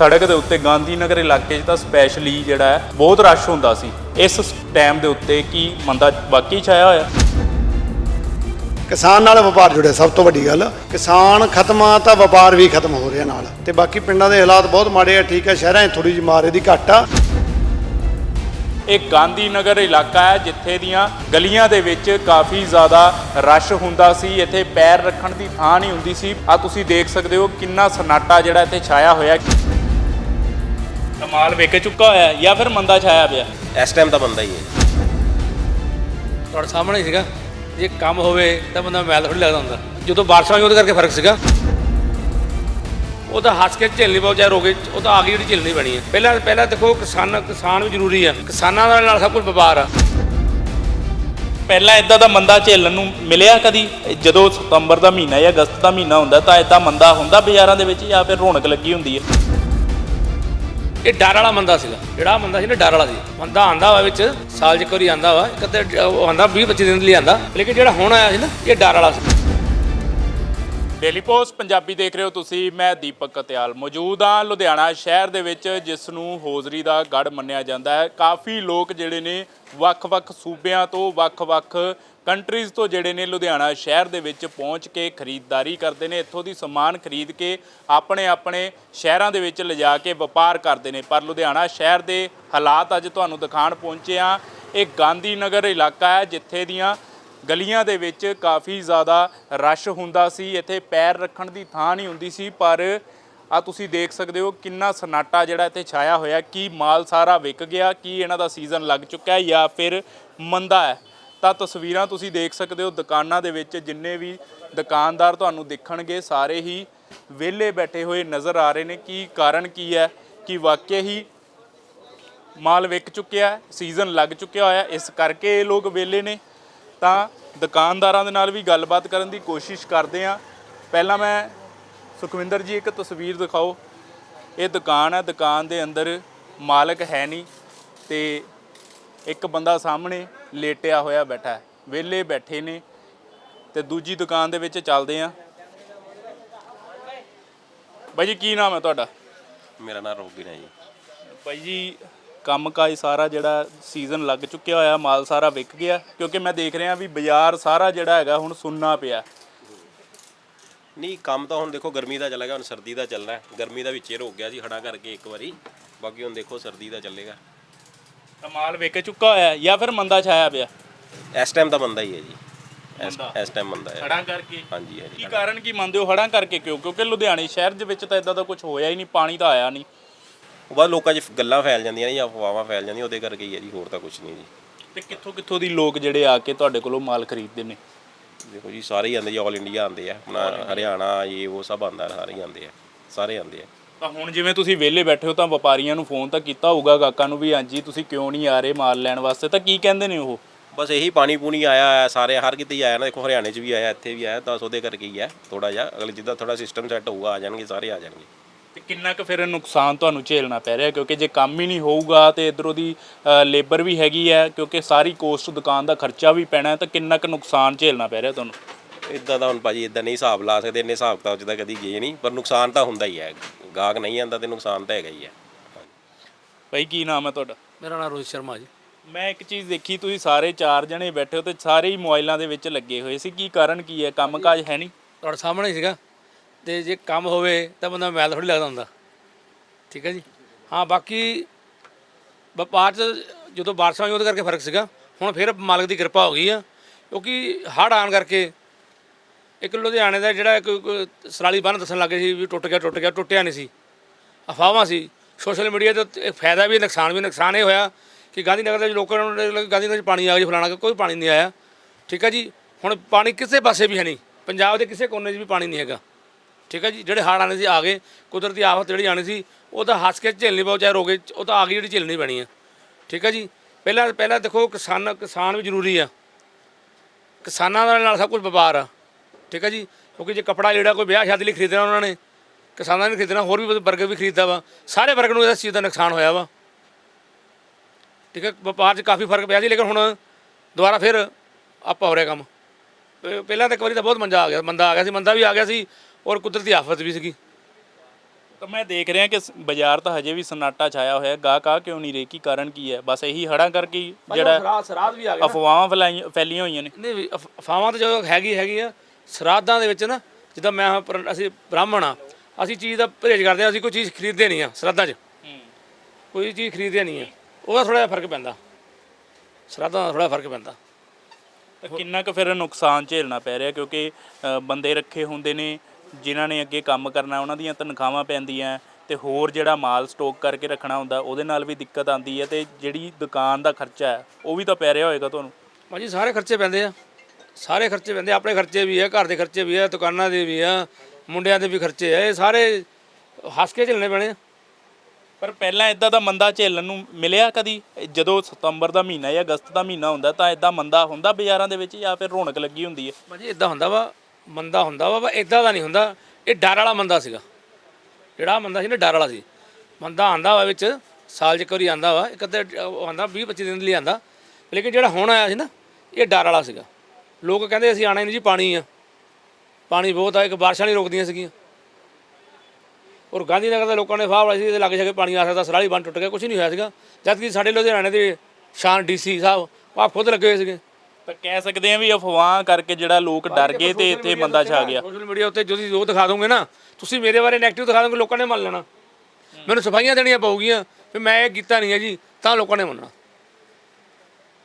ਸੜਕ ਦੇ ਉੱਤੇ ਗਾਂਧੀ ਨਗਰ ਇਲਾਕੇ 'ਚ ਤਾਂ ਸਪੈਸ਼ਲੀ ਜਿਹੜਾ ਹੈ ਬਹੁਤ ਰਸ਼ ਹੁੰਦਾ ਸੀ। ਇਸ ਟਾਈਮ ਦੇ ਉੱਤੇ ਕੀ ਮੰਦਾ ਵਾਕਈ ਛਾਇਆ ਹੋਇਆ? ਕਿਸਾਨ ਨਾਲ ਵਪਾਰ ਜੁੜਿਆ ਸਭ ਤੋਂ ਵੱਡੀ ਗੱਲ। ਕਿਸਾਨ ਖਤਮ ਆ ਤਾਂ ਵਪਾਰ ਵੀ ਖਤਮ ਹੋ ਰਿਹਾ ਨਾਲ। ਤੇ ਬਾਕੀ ਪਿੰਡਾਂ ਦੇ ਹਾਲਾਤ ਬਹੁਤ ਮਾੜੇ ਆ ਠੀਕ ਆ ਸ਼ਹਿਰਾਂ 'ਚ ਥੋੜੀ ਜਿਹੀ ਮਾਰੇ ਦੀ ਘੱਟ ਆ। ਇਹ ਗਾਂਧੀ ਨਗਰ ਇਲਾਕਾ ਹੈ ਜਿੱਥੇ ਦੀਆਂ ਗਲੀਆਂ ਦੇ ਵਿੱਚ ਕਾਫੀ ਜ਼ਿਆਦਾ ਰਸ਼ ਹੁੰਦਾ ਸੀ। ਇੱਥੇ ਪੈਰ ਰੱਖਣ ਦੀ ਥਾਂ ਨਹੀਂ ਹੁੰਦੀ ਸੀ। ਆ ਤੁਸੀਂ ਦੇਖ ਸਕਦੇ ਹੋ ਕਿੰਨਾ ਸਨਾਟਾ ਜਿਹੜਾ ਇੱਥੇ ਛਾਇਆ ਹੋਇਆ ਕਮਾਲ ਵਿਕ ਚੁੱਕਾ ਹੋਇਆ ਜਾਂ ਫਿਰ ਮੰਦਾ ਛਾਇਆ ਪਿਆ। ਇਸ ਟਾਈਮ ਤਾਂ ਬੰਦਾ ਹੀ ਹੈ। ਤੁਹਾਡੇ ਸਾਹਮਣੇ ਹੀ ਸੀਗਾ। ਜੇ ਕੰਮ ਹੋਵੇ ਤਾਂ ਬੰਦਾ ਮੈਲ ਥੋੜੀ ਲੱਗਦਾ ਹੁੰਦਾ। ਜਦੋਂ ਬਾਰਿਸ਼ਾਂ ਹੋਈ ਉਹਦੇ ਕਰਕੇ ਫ਼ਰਕ ਸੀਗਾ। ਉਹ ਤਾਂ ਹੱਸ ਕੇ ਝੇਲਣੀ ਪਊ ਚਾਹੇ ਰੋਗੇ ਉਹ ਤਾਂ ਆ ਗਈ ਜਿਹੜੀ ਝੇਲਣੀ ਪੈਣੀ ਹੈ। ਪਹਿਲਾਂ ਪਹਿਲਾਂ ਦੇਖੋ ਕਿਸਾਨ ਕਿਸਾਨ ਵੀ ਜ਼ਰੂਰੀ ਆ। ਕਿਸਾਨਾਂ ਦੇ ਨਾਲ ਸਭ ਕੁਝ ਵਪਾਰ ਆ। ਪਹਿਲਾਂ ਇਦਾਂ ਦਾ ਮੰਦਾ ਝੇਲਣ ਨੂੰ ਮਿਲਿਆ ਕਦੀ? ਜਦੋਂ ਸਤੰਬਰ ਦਾ ਮਹੀਨਾ ਜਾਂ ਅਗਸਤ ਦਾ ਮਹੀਨਾ ਹੁੰਦਾ ਤਾਂ ਇਦਾਂ ਮੰਦਾ ਹੁੰਦਾ ਬਾਜ਼ਾਰਾਂ ਦੇ ਵਿੱਚ ਜਾਂ ਫਿਰ ਰੌਣਕ ਲੱਗੀ ਹੁੰਦੀ ਹੈ। ਇਹ ਡਰ ਵਾਲਾ ਬੰਦਾ ਸੀਗਾ। ਜਿਹੜਾ ਬੰਦਾ ਸੀ ਨਾ ਡਰ ਵਾਲਾ ਸੀ। ਬੰਦਾ ਆਂਦਾ ਵਾ ਵਿੱਚ, ਸਾਲ 'ਚ ਇੱਕ ਵਾਰੀ ਆਂਦਾ ਵਾ, ਇੱਕ ਅੱਧੇ ਉਹ ਆਂਦਾ 20 25 ਦਿਨ ਲਈ ਆਂਦਾ। ਲੇਕਿਨ ਜਿਹੜਾ ਹੁਣ ਆਇਆ ਸੀ ਨਾ, ਇਹ ਡਰ ਵਾਲਾ ਸੀ। ਡੇਲੀ ਪੋਸਟ ਪੰਜਾਬੀ ਦੇਖ ਰਹੇ ਹੋ ਤੁਸੀਂ, ਮੈਂ ਦੀਪਕ ਕਤਿਆਲ ਮੌਜੂਦ ਹਾਂ ਲੁਧਿਆਣਾ ਸ਼ਹਿਰ ਦੇ ਵਿੱਚ, ਜਿਸ ਨੂੰ ਹੋਜ਼ਰੀ ਦਾ ਗੜ ਮੰਨਿਆ ਜਾਂਦਾ ਹੈ। ਕਾਫੀ ਲੋਕ ਜਿਹੜੇ ਨੇ ਵੱਖ-ਵੱਖ ਸੂਬਿਆਂ ਤੋਂ ਵੱਖ-ਵੱਖ ਕੰਟਰੀਜ਼ ਤੋਂ ਜਿਹੜੇ ਨੇ ਲੁਧਿਆਣਾ ਸ਼ਹਿਰ ਦੇ ਵਿੱਚ ਪਹੁੰਚ ਕੇ ਖਰੀਦਦਾਰੀ ਕਰਦੇ ਨੇ, ਇੱਥੋਂ ਦੀ ਸਮਾਨ ਖਰੀਦ ਕੇ ਆਪਣੇ ਆਪਣੇ ਸ਼ਹਿਰਾਂ ਦੇ ਵਿੱਚ ਲਿਜਾ ਕੇ ਵਪਾਰ ਕਰਦੇ ਨੇ। ਪਰ ਲੁਧਿਆਣਾ ਸ਼ਹਿਰ ਦੇ ਹਾਲਾਤ ਅੱਜ ਤੁਹਾਨੂੰ ਦਿਖਾਣ ਪਹੁੰਚੇ ਹਾਂ। ਇਹ ਗਾਂਧੀ ਨਗਰ ਇਲਾਕਾ ਹੈ, ਜਿੱਥੇ ਦੀਆਂ ਗਲੀਆਂ ਦੇ ਵਿੱਚ ਕਾਫੀ ਜ਼ਿਆਦਾ ਰਸ਼ ਹੁੰਦਾ ਸੀ। ਇੱਥੇ ਪੈਰ ਰੱਖਣ ਦੀ ਥਾਂ ਨਹੀਂ ਹੁੰਦੀ ਸੀ, ਪਰ ਆ ਤੁਸੀਂ ਦੇਖ ਸਕਦੇ ਹੋ ਕਿੰਨਾ ਸਨਾਟਾ ਜਿਹੜਾ ਇੱਥੇ ਛਾਇਆ ਹੋਇਆ। ਕੀ ਮਾਲ ਸਾਰਾ ਵਿਕ ਗਿਆ, ਕੀ ਇਹਨਾਂ ਦਾ ਸੀਜ਼ਨ ਲੱਗ ਚੁੱਕਾ ਹੈ ਜਾਂ ਫਿਰ ਮੰਦਾ ਹੈ। ਤਾਂ ਤਸਵੀਰਾਂ ਤੁਸੀਂ ਦੇਖ ਸਕਦੇ ਹੋ ਦੁਕਾਨਾਂ ਦੇ ਵਿੱਚ ਜਿੰਨੇ ਵੀ ਦੁਕਾਨਦਾਰ ਤੁਹਾਨੂੰ ਦੇਖਣਗੇ, ਸਾਰੇ ਹੀ ਵਿਹਲੇ ਬੈਠੇ ਹੋਏ ਨਜ਼ਰ ਆ ਰਹੇ ਨੇ। ਕੀ ਕਾਰਨ ਕੀ ਹੈ? ਕਿ ਵਾਕਿਆ ਹੀ ਮਾਲ ਵਿਕ ਚੁੱਕਿਆ ਸੀਜ਼ਨ ਲੱਗ ਚੁੱਕਿਆ ਹੋਇਆ ਇਸ ਕਰਕੇ ਇਹ ਲੋਕ ਵਿਹਲੇ ਨੇ। ਤਾਂ ਦੁਕਾਨਦਾਰਾਂ ਦੇ ਨਾਲ ਵੀ ਗੱਲਬਾਤ ਕਰਨ ਦੀ ਕੋਸ਼ਿਸ਼ ਕਰਦੇ ਆ ਪਹਿਲਾਂ ਮੈਂ ਸੁਖਵਿੰਦਰ ਜੀ ਇੱਕ ਤਸਵੀਰ ਦਿਖਾਓ। ਇਹ ਦੁਕਾਨ ਹੈ, ਦੁਕਾਨ ਦੇ ਅੰਦਰ ਮਾਲਕ ਹੈ ਨਹੀਂ ਤੇ ਇੱਕ ਬੰਦਾ ਸਾਹਮਣੇ ਲੇਟਿਆ ਹੋਇਆ ਬੈਠਾ ਹੈ। ਵਿਹਲੇ ਬੈਠੇ ਨੇ ਤੇ ਦੂਜੀ ਦੁਕਾਨ ਦੇ ਵਿੱਚ ਚੱਲਦੇ ਆ ਬਾਈ ਜੀ ਕੀ ਨਾਮ ਹੈ ਤੁਹਾਡਾ? ਮੇਰਾ ਨਾਮ ਰੋਬਿਨ ਹੈ ਜੀ। ਭਾਈ ਜੀ ਕੰਮਕਾਜ ਸਾਰਾ ਜਿਹੜਾ ਸੀਜ਼ਨ ਲੱਗ ਚੁੱਕਿਆ ਹੋਇਆ ਮਾਲ ਸਾਰਾ ਵਿਕ ਗਿਆ ਕਿਉਂਕਿ ਮੈਂ ਦੇਖ ਰਿਹਾ ਵੀ ਬਾਜ਼ਾਰ ਸਾਰਾ ਜਿਹੜਾ ਹੈਗਾ ਹੁਣ ਸੁੰਨਾ ਪਿਆ। ਨਹੀਂ ਕੰਮ ਤਾਂ ਹੁਣ ਦੇਖੋ ਗਰਮੀ ਦਾ ਚੱਲੇਗਾ ਹੁਣ ਸਰਦੀ ਦਾ ਚੱਲਣਾ ਹੈ। ਗਰਮੀ ਦਾ ਵਿੱਚੇ ਰੁਕ ਗਿਆ ਸੀ ਹੜਾ ਕਰਕੇ ਇੱਕ ਵਾਰੀ। ਬਾਕੀ ਹੁਣ ਦੇਖੋ ਸਰਦੀ ਦਾ ਚੱਲੇਗਾ। ਤਾਂ ਮਾਲ ਵਿਕ ਚੁੱਕਾ ਹੋਇਆ ਜਾਂ ਫਿਰ ਮੰਦਾ ਛਾਇਆ ਪਿਆ? ਇਸ ਟਾਈਮ ਤਾਂ ਬੰਦਾ ਹੀ ਹੈ ਜੀ। ਇਸ ਮੰਦਾ। ਇਸ ਟਾਈਮ ਬੰਦਾ ਹੈ। ਹੜਾਂ ਕਰਕੇ? ਹਾਂਜੀ ਹਾਂਜੀ ਕੀ ਕਾਰਨ ਕੀ ਮੰਨਦੇ ਹੋ ਹੜਾਂ ਕਰਕੇ ਕਿਉਂ? ਕਿਉਂਕਿ ਲੁਧਿਆਣੇ ਸ਼ਹਿਰ ਦੇ ਵਿੱਚ ਤਾਂ ਇਦਾਂ ਦਾ ਕੁਝ ਹੋਇਆ ਹੀ ਨਹੀਂ ਪਾਣੀ ਤਾਂ ਆਇਆ ਨਹੀਂ। ਉਹ ਬਾਅਦ ਲੋਕਾਂ 'ਚ ਗੱਲਾਂ ਫੈਲ ਜਾਂਦੀਆਂ ਨੇ ਜਾਂ ਅਫਵਾਹਾਂ ਫੈਲ ਜਾਂਦੀਆਂ ਉਹਦੇ ਕਰਕੇ ਹੀ ਹੈ ਜੀ ਹੋਰ ਤਾਂ ਕੁਝ ਨਹੀਂ ਜੀ। ਤੇ ਕਿੱਥੋਂ ਕਿੱਥੋਂ ਦੀ ਲੋਕ ਜਿਹੜੇ ਆ ਕੇ ਤੁਹਾਡੇ ਕੋਲੋਂ ਮਾਲ ਖਰੀਦਦੇ ਨੇ? ਦੇਖੋ ਜੀ ਸਾਰੇ ਹੀ ਆਉਂਦੇ ਜੀ ਆਲ ਇੰਡੀਆ ਆਉਂਦੇ ਆ। ਆਪਣਾ ਹਰਿਆਣਾ ਇਹ ਉਹ ਸਭ ਆਉਂਦਾ ਸਾਰੇ ਹੀ ਆਉਂਦੇ ਆ। ਸਾਰੇ ਆਉਂਦੇ ਆ। ਤਾਂ ਹੁਣ ਜਿਵੇਂ ਤੁਸੀਂ ਵਿਹਲੇ ਬੈਠੇ ਹੋ ਤਾਂ ਵਪਾਰੀਆਂ ਨੂੰ ਫੋਨ ਤਾਂ ਕੀਤਾ ਹੋਊਗਾ ਗਾਹਕਾਂ ਨੂੰ ਵੀ ਹਾਂਜੀ ਤੁਸੀਂ ਕਿਉਂ ਨਹੀਂ ਆ ਰਹੇ ਮਾਲ ਲੈਣ ਵਾਸਤੇ? ਤਾਂ ਕੀ ਕਹਿੰਦੇ ਨੇ ਉਹ? ਬਸ ਇਹੀ ਪਾਣੀ ਪੂਣੀ ਆਇਆ ਹੈ ਸਾਰੇ ਹਰ ਕਿਤੇ ਹੀ ਆਇਆ ਨਾ ਦੇਖੋ ਹਰਿਆਣੇ 'ਚ ਵੀ ਆਇਆ ਇੱਥੇ ਵੀ ਆਇਆ ਤਾਂ ਉਹਦੇ ਕਰਕੇ ਹੀ ਹੈ ਥੋੜਾ ਜਿਹਾ ਅਗਲੇ ਜਿੱਦਾਂ ਥੋੜਾ ਸਿਸਟਮ ਸੈੱਟ ਹੋਊਗਾ ਆ ਜਾਣਗੇ ਸਾਰੇ ਆ ਜਾਣਗੇ। ਤੇ ਕਿੰਨਾ ਕੁ ਫਿਰ ਨੁਕਸਾਨ ਤੁਹਾਨੂੰ ਝੇਲਣਾ ਪੈ ਰਿਹਾ? ਕਿਉਂਕਿ ਜੇ ਕੰਮ ਹੀ ਨਹੀਂ ਹੋਊਗਾ ਤੇ ਇਧਰੋਂ ਦੀ ਲੇਬਰ ਵੀ ਹੈਗੀ ਹੈ ਕਿਉਂਕਿ ਸਾਰੀ ਕੋਸਟ ਦੁਕਾਨ ਦਾ ਖਰਚਾ ਵੀ ਪੈਣਾ ਤਾਂ ਕਿੰਨਾ ਕੁ ਨੁਕਸਾਨ ਝੇਲਣਾ ਪੈ ਰਿਹਾ ਤੁਹਾਨੂੰ? ਇਦਾਂ ਦਾ ਹੁਣ ਭਾਜੀ ਇਦਾਂ ਨਹੀਂ ਹਿਸਾਬ ਲਾ ਸਕਦੇ ਇੰਨੇ ਹਿਸਾਬ ਤਾਂ ਕਦੀ ਗਏ ਨਹੀਂ ਪਰ ਨੁਕਸਾਨ ਤਾਂ ਹੁੰਦਾ ਹੀ ਹੈ। ਗਾਹਕ ਨਹੀਂ ਆਂਦਾ ਤੇ ਨੁਕਸਾਨ ਤਾਂ ਹੈਗਾ ਹੀ ਹੈ ਭਾਈ ਕੀ ਨਾਮ ਹੈ ਤੁਹਾਡਾ? ਮੇਰਾ ਨਾਮ ਰੋਹਿਤ ਸ਼ਰਮਾ ਜੀ। ਮੈਂ ਇੱਕ ਚੀਜ਼ ਦੇਖੀ ਤੁਸੀਂ ਸਾਰੇ ਚਾਰ ਜਣੇ ਬੈਠੇ ਹੋ ਤੇ ਸਾਰੇ ਹੀ ਮੋਬਾਈਲਾਂ ਦੇ ਵਿੱਚ ਲੱਗੇ ਹੋਏ ਸੀ। ਕੀ ਕਾਰਨ ਕੀ ਹੈ? ਕੰਮਕਾਜ ਹੈ ਨਹੀਂ? ਤੁਹਾਡੇ ਸਾਹਮਣੇ ਹੀ ਸੀਗਾ। ਤੇ ਜੇ ਕੰਮ ਹੋਵੇ ਤਾਂ ਬੰਦਾ ਮੈਲ ਥੋੜੀ ਲੱਗਦਾ ਹੁੰਦਾ। ਠੀਕ ਹੈ ਜੀ? ਹਾਂ ਬਾਕੀ ਵਪਾਰ 'ਚ ਜਦੋਂ ਬਾਰਿਸ਼ਾਂ ਹੋਈ ਉਹਦੇ ਕਰਕੇ ਫ਼ਰਕ ਸੀਗਾ। ਹੁਣ ਫਿਰ ਮਾਲਕ ਦੀ ਕਿਰਪਾ ਹੋ ਗਈ ਆ। ਕਿਉਂਕਿ ਹੜ੍ਹ ਆਉਣ ਕਰਕੇ ਇੱਕ ਲੁਧਿਆਣੇ ਦਾ ਜਿਹੜਾ ਇੱਕ ਇੱਕ ਸਰਾਲੀ ਬੰਨ ਦੱਸਣ ਲੱਗੇ ਸੀ ਵੀ ਟੁੱਟ ਗਿਆ ਟੁੱਟ ਗਿਆ, ਟੁੱਟਿਆ ਨਹੀਂ ਸੀ। ਅਫਵਾਹਾਂ ਸੀ। ਸੋਸ਼ਲ ਮੀਡੀਆ ਤੇ ਇੱਕ ਫਾਇਦਾ ਵੀ, ਨੁਕਸਾਨ ਵੀ, ਨੁਕਸਾਨ ਇਹ ਹੋਇਆ ਕਿ ਗਾਂਧੀ ਨਗਰ ਦੇ ਲੋਕਾਂ ਨੂੰ ਲੱਗਾ ਗਾਂਧੀ ਨਗਰ 'ਚ ਪਾਣੀ ਆ ਗਿਆ ਫਲਾਣਾ ਕੋਈ ਪਾਣੀ ਨਹੀਂ ਆਇਆ। ਠੀਕ ਹੈ ਜੀ? ਹੁਣ ਪਾਣੀ ਕਿਸੇ ਪਾਸੇ ਵੀ ਹੈ ਨਹੀਂ। ਪੰਜਾਬ ਦੇ ਕਿਸੇ ਕੋਨੇ 'ਚ ਵੀ ਪਾਣੀ ਨਹੀਂ ਹੈਗਾ। ਠੀਕ ਹੈ ਜੀ? ਜਿਹੜੇ ਹੜ੍ਹ ਆਣੇ ਸੀ, ਆ ਗਏ। ਕੁਦਰਤੀ ਆਫਤ ਜਿਹੜੀ ਆਣੀ ਸੀ, ਉਹ ਤਾਂ ਹੱਸ ਕੇ ਝੇਲਣੀ ਪਊ, ਚਾਹੇ ਰੋਗੇ ਉਹ ਤਾਂ ਆ ਗਈ ਜਿਹੜੀ ਝੇਲਣੀ ਪੈਣੀ ਆ। ਠੀਕ ਹੈ ਜੀ? ਪਹਿਲਾਂ ਪਹਿਲਾਂ ਦੇਖੋ ਕਿਸਾਨ ਕਿਸਾਨ ਵੀ ਜ਼ਰੂਰੀ ਆ। ਕਿਸਾਨਾਂ ਦੇ ਨਾਲ ਸਭ ਕੁਝ ਵਪਾਰ ਆ। ਠੀਕ ਹੈ ਜੀ? ਕਿਉਂਕਿ ਜੇ ਕਪੜਾ ਜਿਹੜਾ ਕੋਈ ਵਿਆਹ ਸ਼ਾਦੀ ਲਈ ਖਰੀਦਣਾ ਉਹਨਾਂ ਨੇ ਕਿਸਾਨਾਂ ਨੇ ਖਰੀਦਣਾ ਹੋਰ ਵੀ ਵਰਗ ਵੀ ਖਰੀਦਦਾ ਵਾ ਸਾਰੇ ਵਰਗ ਨੂੰ ਇਸ ਚੀਜ਼ ਦਾ ਨੁਕਸਾਨ ਹੋਇਆ ਵਾ। ਠੀਕ ਹੈ ਵਪਾਰ 'ਚ ਕਾਫੀ ਫ਼ਰਕ ਪਿਆ ਸੀ ਲੇਕਿਨ ਹੁਣ ਦੁਬਾਰਾ ਫਿਰ ਆਪਾ ਹੋ ਰਿਹਾ ਕੰਮ। ਪਹਿ- ਪਹਿਲਾਂ ਤਾਂ ਇੱਕ ਵਾਰੀ ਤਾਂ ਬਹੁਤ ਮੰਦਾ ਆ ਗਿਆ ਮੰਦਾ ਆ ਗਿਆ ਸੀ ਮੰਦਾ ਵੀ ਆ ਗਿਆ ਸੀ ਔਰ ਕੁਦਰਤੀ ਆਫਤ ਵੀ ਸੀਗੀ। ਤਾਂ ਮੈਂ ਦੇਖ ਰਿਹਾ ਕਿ ਬਾਜ਼ਾਰ ਤਾਂ ਹਜੇ ਵੀ ਸਨਾਟਾ ਛਾਇਆ ਹੋਇਆ ਹੈ ਗਾਹਕ ਆ ਕਿਉਂ ਨਹੀਂ ਰਹੇ? ਕੀ ਕਾਰਨ ਕੀ ਹੈ? ਬਸ ਇਹੀ ਹੜਾਂ ਕਰਕੇ ਜਿਹੜਾ ਸਰਾਧ ਵੀ ਆ ਗਿਆ ਅਫਵਾਹਾਂ ਫੈਲੀਆਂ ਹੋਈਆਂ ਨੇ। ਨਹੀਂ ਅਫਵਾਹਾਂ ਤਾਂ ਜਦੋਂ ਹੈਗੀ ਹੈਗੀ ਆ ਸਰਾਧਾਂ ਦੇ ਵਿੱਚ ਨਾ ਜਿੱਦਾਂ ਮੈਂ ਪਰ- ਅਸੀਂ ਬ੍ਰਾਹਮਣ ਆ ਅਸੀਂ ਚੀਜ਼ ਦਾ ਪਰਹੇਜ ਕਰਦੇ ਆ ਅਸੀਂ ਕੋਈ ਚੀਜ਼ ਖਰੀਦਦੇ ਨਹੀਂ ਆ ਸਰਾਧਾਂ 'ਚ। ਕੋਈ ਚੀਜ਼ ਖਰੀਦਦੇ ਨਹੀਂ ਆ। ਉਹਦਾ ਥੋੜਾ ਜਿਹਾ ਫ਼ਰਕ ਪੈਂਦਾ। ਸਰਾਧਾਂ ਦਾ ਥੋੜਾ ਫ਼ਰਕ ਪੈਂਦਾ। ਤਾਂ ਕਿੰਨਾ ਕੁ ਫਿਰ ਨੁਕਸਾਨ ਝੇਲਣਾ ਪੈ ਰਿਹਾ? ਕਿਉਂਕਿ ਅ, ਬੰਦੇ ਰੱਖੇ ਹੁੰਦੇ ਨੇ ਜਿਨ੍ਹਾਂ ਨੇ ਅੱਗੇ ਕੰਮ ਕਰਨਾ ਉਹਨਾਂ ਦੀਆਂ ਤਨਖਾਹਾਂ ਪੈਂਦੀਆਂ ਤੇ ਹੋਰ ਜਿਹੜਾ ਮਾਲ ਸਟੋਕ ਕਰਕੇ ਰੱਖਣਾ ਹੁੰਦਾ ਉਹਦੇ ਨਾਲ ਵੀ ਦਿੱਕਤ ਆਉਂਦੀ ਹੈ ਤੇ ਜਿਹੜੀ ਦੁਕਾਨ ਦਾ ਖਰਚਾ ਹੈ ਉਹ ਵੀ ਤਾਂ ਪੈ ਰਿਹਾ ਹੋਏਗਾ ਤੁਹਾਨੂੰ? ਭਾਜੀ ਸਾਰੇ ਖਰਚੇ ਪੈਂਦੇ ਆ। ਸਾਰੇ ਖਰਚੇ ਪੈਂਦੇ ਆਪਣੇ ਖਰਚੇ ਵੀ ਆ ਘਰ ਦੇ ਖਰਚੇ ਵੀ ਆ ਦੁਕਾਨਾਂ ਦੇ ਵੀ ਆ ਮੁੰਡਿਆਂ ਦੇ ਵੀ ਖਰਚੇ ਆ ਇਹ ਸਾਰੇ ਹੱਸ ਕੇ ਝੱਲਣੇ ਪੈਣੇ ਆ। ਪਰ ਪਹਿਲਾਂ ਇਦਾਂ ਦਾ ਮੰਦਾ ਝੇਲਣ ਨੂੰ ਮਿਲਿਆ ਕਦੀ? ਜਦੋਂ ਸਤੰਬਰ ਦਾ ਮਹੀਨਾ ਜਾਂ ਅਗਸਤ ਦਾ ਮਹੀਨਾ ਹੁੰਦਾ ਤਾਂ ਇਦਾਂ ਮੰਦਾ ਹੁੰਦਾ ਬਾਜ਼ਾਰਾਂ ਦੇ ਵਿੱਚ ਜਾਂ ਫਿਰ ਰੌਣਕ ਲੱਗੀ ਹੁੰਦੀ ਹੈ? ਭਾਜੀ ਇਦਾਂ ਹੁੰਦਾ ਵਾ ਮੰਦਾ ਹੁੰਦਾ ਵਾ ਪਰ ਇਦਾਂ ਦਾ ਨਹੀਂ ਹੁੰਦਾ। ਇਹ ਡਰ ਵਾਲਾ ਮੰਦਾ ਸੀਗਾ। ਜਿਹੜਾ ਮੰਦਾ ਸੀ ਨਾ ਡਰ ਵਾਲਾ ਸੀ। ਮੰਦਾ ਆਂਦਾ ਵਾ ਵਿੱਚ ਸਾਲ 'ਚ ਇੱਕ ਵਾਰੀ ਆਂਦਾ ਵਾ ਇੱਕ ਅੱਧੇ ਆਂਦਾ 20 25 ਦਿਨ ਲਈ ਆਂਦਾ। ਲੇਕਿਨ ਜਿਹੜਾ ਹੁਣ ਆਇਆ ਸੀ ਨਾ ਇਹ ਡਰ ਵਾਲਾ ਸੀਗਾ। ਲੋਕ ਕਹਿੰਦੇ ਅਸੀਂ ਆਣਾ ਨਹੀਂ ਜੀ ਪਾਣੀ ਆ। ਪਾਣੀ ਬਹੁਤ ਆ ਇੱਕ ਬਾਰਿਸ਼ਾਂ ਨਹੀਂ ਰੁਕਦੀਆਂ ਸੀਗੀਆਂ। ਔਰ ਗਾਂਧੀ ਨਗਰ ਦੇ ਲੋਕਾਂ ਨੇ ਫਾਹ ਵਾਲੀ ਸੀ ਇਹਦੇ ਲੱਗੇ ਜਾ ਕੇ ਪਾਣੀ ਆ ਸਕਦਾ ਸਰਾਲੀ ਬੰਨ ਟੁੱਟ ਗਿਆ ਕੁਝ ਨਹੀਂ ਹੋਇਆ ਸੀਗਾ। ਜਦ ਕਿ ਸਾਡੇ ਲੁਧਿਆਣੇ ਦੇ ਸ਼ਾਨ ਡੀਸੀ ਸਾਹਿਬ ਉਹ ਆਪ ਖੁਦ ਲੱਗੇ ਹੋਏ ਸੀਗੇ। ਤਾਂ ਕਹਿ ਸਕਦੇ ਆ ਵੀ ਅਫਵਾਹ ਕਰਕੇ ਜਿਹੜਾ ਲੋਕ ਡਰ ਗਏ ਤੇ ਇੱਥੇ ਮੰਦਾ ਛਾ ਗਿਆ। ਸੋਸ਼ਲ ਮੀਡੀਆ ਉੱਤੇ ਜੋ ਤੁਸੀਂ ਉਹ ਦਿਖਾ ਦੋਗੇ ਨਾ ਤੁਸੀਂ ਮੇਰੇ ਬਾਰੇ 네ਗੇਟਿਵ ਦਿਖਾ ਦੋਗੇ ਲੋਕਾਂ ਨੇ ਮੰਨ ਲੈਣਾ। ਮੈਨੂੰ ਸਫਾਈਆਂ ਦੇਣੀਆਂ ਪਊਗੀਆਂ ਵੀ ਮੈਂ ਇਹ ਕੀਤਾ ਨਹੀਂ ਹੈ ਜੀ ਤਾਂ ਲੋਕਾਂ ਨੇ ਮੰਨਣਾ।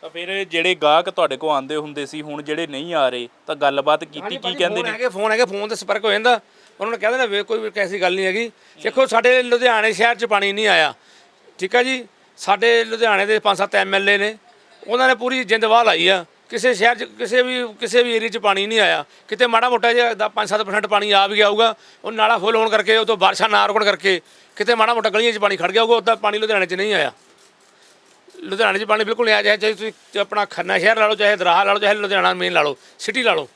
ਤਾਂ ਫਿਰ ਜਿਹੜੇ ਗਾਹਕ ਤੁਹਾਡੇ ਕੋਲ ਆਉਂਦੇ ਹੁੰਦੇ ਸੀ ਹੁਣ ਜਿਹੜੇ ਨਹੀਂ ਆ ਰਹੇ ਤਾਂ ਗੱਲਬਾਤ ਕੀਤੀ ਕੀ ਕਹਿੰਦੇ ਫੋਨ ਨੇ? ਹੈਗੇ ਫੋਨ ਹੈਗੇ ਫੋਨ ਤੇ ਸੰਪਰਕ ਹੋ ਜਾਂਦਾ। ਉਹਨਾਂ ਨੇ ਕਹਿੰਦੇ ਨੇ ਵੇ ਕੋਈ ਐਸੀ ਗੱਲ ਨਹੀਂ ਹੈਗੀ। ਦੇਖੋ ਸਾਡੇ ਲੁਧਿਆਣੇ ਸ਼ਹਿਰ 'ਚ ਪਾਣੀ ਨਹੀਂ ਆਇਆ। ਠੀਕ ਹੈ ਜੀ? ਸਾਡੇ ਲੁਧਿਆਣੇ ਦੇ ਪੰਜ ਸੱਤ ਐਮਐਲਏ ਨੇ। ਉਹਨਾਂ ਨੇ ਪੂਰੀ ਜਿੰਦਵਾਹ ਲਾਈ ਆ। ਕਿਸੇ ਸ਼ਹਿਰ 'ਚ ਕਿਸੇ ਵੀ ਕਿਸੇ ਵੀ ਏਰੀਆ 'ਚ ਪਾਣੀ ਨਹੀਂ ਆਇਆ। ਕਿਤੇ ਮਾੜਾ ਮੋਟਾ ਜਿਹਾ 5-7% ਪਾਣੀ ਆ ਵੀ ਗਿਆ ਹੋਊਗਾ ਉਹ ਨਾਲਾ ਫੁੱਲ ਹੋਣ ਕਰਕੇ ਉਹ ਤੋਂ ਬਾਰਿਸ਼ਾਂ ਨਾ ਰੁਕਣ ਕਰਕੇ ਕਿਤੇ ਮਾੜਾ ਮੋਟਾ ਗਲੀਆਂ 'ਚ ਪਾਣੀ ਖੜ ਗਿਆ ਹੋਊਗਾ ਉੱਦਾਂ ਪਾਣੀ ਲੁਧਿਆਣੇ 'ਚ ਨਹੀਂ ਆਇਆ। ਲੁਧਿਆਣੇ 'ਚ ਪਾਣੀ ਬਿਲਕੁਲ ਨਹੀਂ ਆਇਆ ਚਾਹੇ ਚਾਹੇ ਤੁਸੀਂ ਆਪਣਾ ਖੰਨਾ ਸ਼ਹਿਰ ਲਾ ਲਓ ਚਾਹੇ ਦਰਾਹਾ ਲਾ ਲਓ ਚਾਹੇ ਲੁਧਿਆਣਾ ਮੇਨ ਲਾ ਲਓ ਸਿਟੀ ਲਾ ਲਓ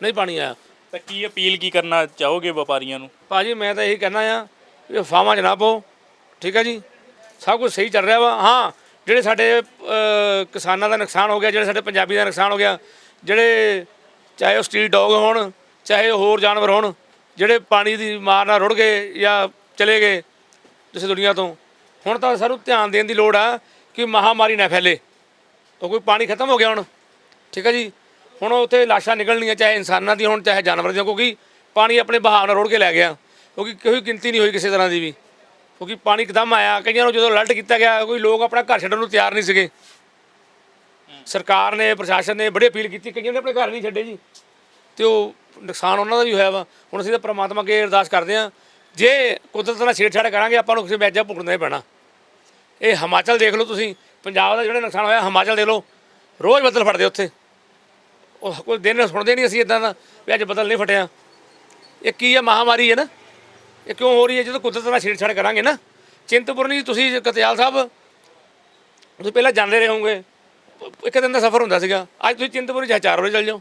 ਨਹੀਂ ਪਾਣੀ ਆਇਆ। ਤਾਂ ਕੀ ਅਪੀਲ ਕੀ ਕਰਨਾ ਚਾਹੋਗੇ ਵਪਾਰੀਆਂ ਨੂੰ? ਭਾਜੀ ਮੈਂ ਤਾਂ ਇਹੀ ਕਹਿਣਾ ਆ ਵੀ ਫਾਵਾਂ 'ਚ ਨਾ ਪਾਓ ਠੀਕ ਹੈ ਜੀ? ਸਭ ਕੁਝ ਸਹੀ ਚੱਲ ਰਿਹਾ ਵਾ। ਹਾਂ ਜਿਹੜੇ ਸਾਡੇ ਕਿਸਾਨਾਂ ਦਾ ਨੁਕਸਾਨ ਹੋ ਗਿਆ ਜਿਹੜੇ ਸਾਡੇ ਪੰਜਾਬੀ ਦਾ ਨੁਕਸਾਨ ਹੋ ਗਿਆ ਜਿਹੜੇ ਚਾਹੇ ਉਹ ਸਟਰੀਟ ਡੌਗ ਹੋਣ ਚਾਹੇ ਉਹ ਹੋਰ ਜਾਨਵਰ ਹੋਣ ਜਿਹੜੇ ਪਾਣੀ ਦੀ ਮਾਰ ਨਾਲ ਰੁੜ ਗਏ ਜਾਂ ਚਲੇ ਗਏ ਕਿਸੇ ਦੁਨੀਆ ਤੋਂ। ਹੁਣ ਤਾਂ ਸਾਨੂੰ ਧਿਆਨ ਦੇਣ ਦੀ ਲੋੜ ਆ ਕਿ ਮਹਾਮਾਰੀ ਨਾ ਫੈਲੇ। ਉਹ ਕੋਈ ਪਾਣੀ ਖਤਮ ਹੋ ਗਿਆ ਹੁਣ। ਠੀਕ ਹੈ ਜੀ? ਹੁਣ ਉੱਥੇ ਲਾਸ਼ਾਂ ਨਿਕਲਣੀਆਂ, ਚਾਹੇ ਇਨਸਾਨਾਂ ਦੀ ਹੋਣ, ਚਾਹੇ ਜਾਨਵਰਾਂ ਦੀਆਂ, ਕਿਉਂਕਿ ਪਾਣੀ ਆਪਣੇ ਬਹਾਵ ਨਾਲ ਰੋੜ ਕੇ ਲੈ ਗਿਆ। ਕਿਉਂਕਿ ਕੋਈ ਗਿਣਤੀ ਨਹੀਂ ਹੋਈ ਕਿਸੇ ਤਰ੍ਹਾਂ ਦੀ ਵੀ। ਕਿਉਂਕਿ ਪਾਣੀ ਇੱਕਦਮ ਆਇਆ। ਕਈਆਂ ਨੂੰ ਜਦੋਂ ਅਲਰਟ ਕੀਤਾ ਗਿਆ, ਕੋਈ ਲੋਕ ਆਪਣਾ ਘਰ ਛੱਡਣ ਨੂੰ ਤਿਆਰ ਨਹੀਂ ਸੀਗੇ। ਸਰਕਾਰ ਨੇ, ਪ੍ਰਸ਼ਾਸਨ ਨੇ ਬੜੀ ਅਪੀਲ ਕੀਤੀ। ਕਈਆਂ ਨੇ ਆਪਣੇ ਘਰ ਨਹੀਂ ਛੱਡੇ ਜੀ। ਤੇ ਉਹ ਨੁਕਸਾਨ ਉਹਨਾਂ ਦਾ ਵੀ ਹੋਇਆ ਵਾ। ਹੁਣ ਅਸੀਂ ਤਾਂ ਪ੍ਰਮਾਤਮਾ ਅੱਗੇ ਅਰਦਾਸ ਕਰਦੇ ਹਾਂ। ਜੇ ਕੁਦਰਤ ਨਾਲ ਛੇੜਛਾੜ ਕਰਾਂਗੇ, ਆਪਾਂ ਨੂੰ ਕਿਸੇ ਮੈਜਾ ਭੁਗਤਣਾ ਹੀ ਪੈਣਾ। ਇਹ ਹਿਮਾਚਲ ਦੇਖ ਲਓ ਤੁਸੀਂ, ਪੰਜਾਬ ਦਾ ਜਿਹੜਾ ਨੁਕਸਾਨ ਹੋਇਆ, ਹਿਮਾਚਲ ਦੇਖ ਲਓ। ਰੋਜ਼ ਬੱਦਲ ਫਟਦੇ ਉੱਥੇ। ਉਹ ਕੋਈ ਦਿਨ ਸੁਣਦੇ ਨਹੀਂ ਅਸੀਂ ਇਦਾਂ ਦਾ, ਵੀ ਅੱਜ ਬੱਦਲ ਨਹੀਂ ਫਟਿਆ। ਇਹ ਕੀ ਹੈ ਮਹਾਮਾਰੀ ਹੈ ਨਾ? ਇਹ ਕਿਉਂ ਹੋ ਰਹੀ ਹੈ? ਜਦੋਂ ਕੁਦਰਤ ਨਾਲ ਛੇੜਛਾੜ ਕਰਾਂਗੇ ਨਾ, ਚਿੰਤਪੁਰਨੀ ਤੁਸੀਂ ਕਤਿਆਲ ਸਾਹਿਬ, ਤੁਸੀਂ ਪਹਿਲਾਂ ਜਾਂਦੇ ਰਹੇ ਹੋਵੋਗੇ। ਇੱਕ ਦਿਨ ਦਾ ਸਫ਼ਰ ਹੁੰਦਾ ਸੀਗਾ। ਅੱਜ ਤੁਸੀਂ ਚਿੰਤਪੁਰਨੀ ਚਾਹੇ ਚਾਰ ਵਜੇ ਚੱਲ ਜਾਓ।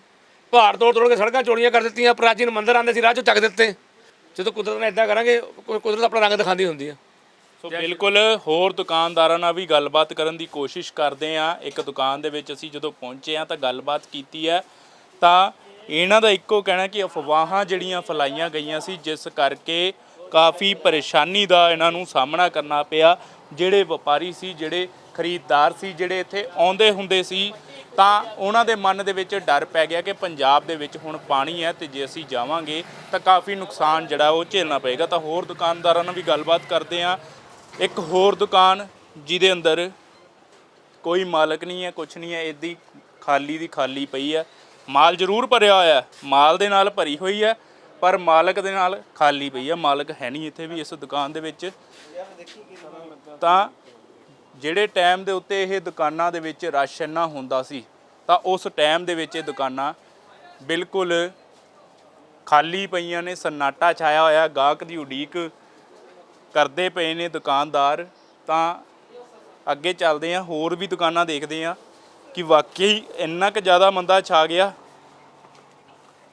ਭਾਰ ਤੋੜ ਤੋੜ ਕੇ ਸੜਕਾਂ ਚੋੜੀਆਂ ਕਰ ਦਿੱਤੀਆਂ, ਪ੍ਰਾਚੀਨ ਮੰਦਿਰ ਆਉਂਦੇ ਸੀ ਰਾਹ ਚੋਂ ਚੱਕ ਦਿੱਤੇ। ਜਦੋਂ ਕੁਦਰਤ ਨਾਲ ਇਦਾਂ ਕਰਾਂਗੇ ਕੁਦਰਤ ਆਪਣਾ ਰੰਗ ਦਿਖਾਉਂਦੀ ਹੁੰਦੀ ਆ। ਸੋ ਬਿਲਕੁਲ ਹੋਰ ਦੁਕਾਨਦਾਰਾਂ ਨਾਲ ਵੀ ਗੱਲਬਾਤ ਕਰਨ ਦੀ ਕੋਸ਼ਿਸ਼ ਕਰਦੇ ਆ ਇੱਕ ਦੁਕਾਨ ਦੇ ਵਿੱਚ ਅਸੀਂ ਜਦੋਂ ਪਹੁੰਚੇ ਆ ਤਾਂ ਗੱਲਬਾਤ ਕੀਤੀ ਹੈ। ਤਾਂ ਇਹਨਾਂ ਦਾ ਇੱਕੋ ਕਹਿਣਾ ਕਿ ਅਫਵਾਹਾਂ ਜਿਹੜੀਆਂ ਫੈਲਾਈਆਂ ਗਈਆਂ ਸੀ ਜਿਸ ਕਰਕੇ ਕਾਫੀ ਪਰੇਸ਼ਾਨੀ ਦਾ ਇਹਨਾਂ ਨੂੰ ਸਾਹਮਣਾ ਕਰਨਾ ਪਿਆ। ਜਿਹੜੇ ਵਪਾਰੀ ਸੀ ਜਿਹੜੇ ਖਰੀਦਦਾਰ ਸੀ ਜਿਹੜੇ ਇੱਥੇ ਆਉਂਦੇ ਹੁੰਦੇ ਸੀ ਤਾਂ ਉਹਨਾਂ ਦੇ ਮਨ ਦੇ ਵਿੱਚ ਡਰ ਪੈ ਗਿਆ ਕਿ ਪੰਜਾਬ ਦੇ ਵਿੱਚ ਹੁਣ ਪਾਣੀ ਹੈ ਤੇ ਜੇ ਅਸੀਂ ਜਾਵਾਂਗੇ ਤਾਂ ਕਾਫੀ ਨੁਕਸਾਨ ਜਿਹੜਾ ਉਹ ਝੇਲਣਾ ਪਏਗਾ। ਤਾਂ ਹੋਰ ਦੁਕਾਨਦਾਰਾਂ ਨਾਲ ਵੀ ਗੱਲਬਾਤ ਕਰਦੇ ਆ ਇੱਕ ਹੋਰ ਦੁਕਾਨ ਜਿਹਦੇ ਅੰਦਰ ਕੋਈ ਮਾਲਕ ਨਹੀਂ ਹੈ, ਕੁਛ ਨਹੀਂ ਹੈ, ਇਹਦੀ ਖਾਲੀ ਦੀ ਖਾਲੀ ਪਈ ਹੈ। ਮਾਲ ਜ਼ਰੂਰ ਭਰਿਆ ਹੋਇਆ ਹੈ, ਮਾਲ ਦੇ ਨਾਲ ਭਰੀ ਹੋਈ ਹੈ, ਪਰ ਮਾਲਕ ਦੇ ਨਾਲ ਖਾਲੀ ਪਈ ਹੈ, ਮਾਲਕ ਹੈ ਨਹੀਂ ਇੱਥੇ ਵੀ ਇਸ ਦੁਕਾਨ ਦੇ ਵਿੱਚ। ਤਾਂ ਜਿਹੜੇ ਟਾਈਮ ਦੇ ਉੱਤੇ ਇਹ ਦੁਕਾਨਾਂ ਦੇ ਵਿੱਚ ਰਸ਼ ਇੰਨਾ ਹੁੰਦਾ ਸੀ, ਤਾਂ ਉਸ ਟਾਈਮ ਦੇ ਵਿੱਚ ਇਹ ਦੁਕਾਨਾਂ ਬਿਲਕੁਲ ਖਾਲੀ ਪਈਆਂ ਨੇ, ਸਨਾਟਾ ਛਾਇਆ ਹੋਇਆ, ਗਾਹਕ ਦੀ ਉਡੀਕ ਕਰਦੇ ਪਏ ਨੇ ਦੁਕਾਨਦਾਰ ਤਾਂ ਅੱਗੇ ਚੱਲਦੇ ਆ ਹੋਰ ਵੀ ਦੁਕਾਨਾਂ ਦੇਖਦੇ ਆ ਕਿ ਵਾਕਈ ਇੰਨਾ ਕੁ ਜ਼ਿਆਦਾ ਮੰਦਾ ਛਾ ਗਿਆ।